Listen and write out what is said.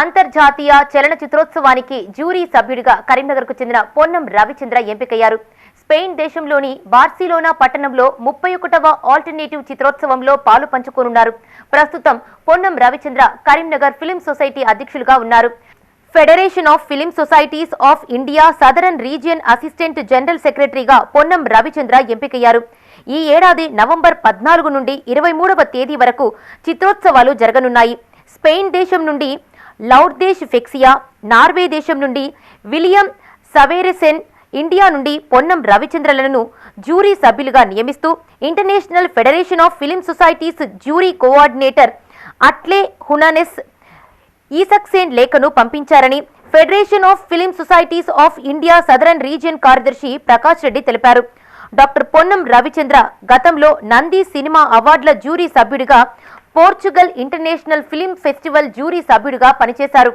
అంతర్జాతీయ చలన చిత్రోత్సవానికి జ్యూరీ సభ్యుడిగా కరీంనగర్కు చెందిన పొన్నం రవిచంద్ర ఎంపికయ్యారు. స్పెయిన్ దేశంలోని బార్సిలోనా పట్టణంలో ముప్పై ఒకటవ ఆల్టర్నేటివ్ చిత్రోత్సవంలో పాలు పంచుకోనున్నారు. ప్రస్తుతం పొన్నం రవిచంద్ర కరీంనగర్ ఫిలిం సొసైటీ అధ్యక్షులుగా ఉన్నారు. Federation of film societies of India southern region assistant general సెక్రటరీగా పొన్నం రవిచంద్ర ఎంపికయ్యారు. ఈ ఏడాది నవంబర్ పద్నాలుగు నుండి ఇరవై మూడవ తేదీ వరకు చిత్రోత్సవాలు జరగనున్నాయి. స్పెయిన్ దేశం నుండి లౌడ్దేశ్ ఫెక్సియా నార్వే దేశం నుండి విలియం సవేరెసెన్ ఇండియా నుండి పొన్నం రవిచంద్రలను జ్యూరీ సభ్యులుగా నియమిస్తూ international federation of film societies jury coordinator అట్లే హునానెస్ ఈసక్సేన్ లేఖను పంపించారని federation of film societies of India southern region కార్యదర్శి ప్రకాష్ రెడ్డి తెలిపారు. డాక్టర్ పొన్నం రవిచంద్ర గతంలో నంది సినిమా అవార్డుల జ్యూరీ సభ్యుడిగా Portugal international film festival jury సభ్యుడిగా పనిచేశారు.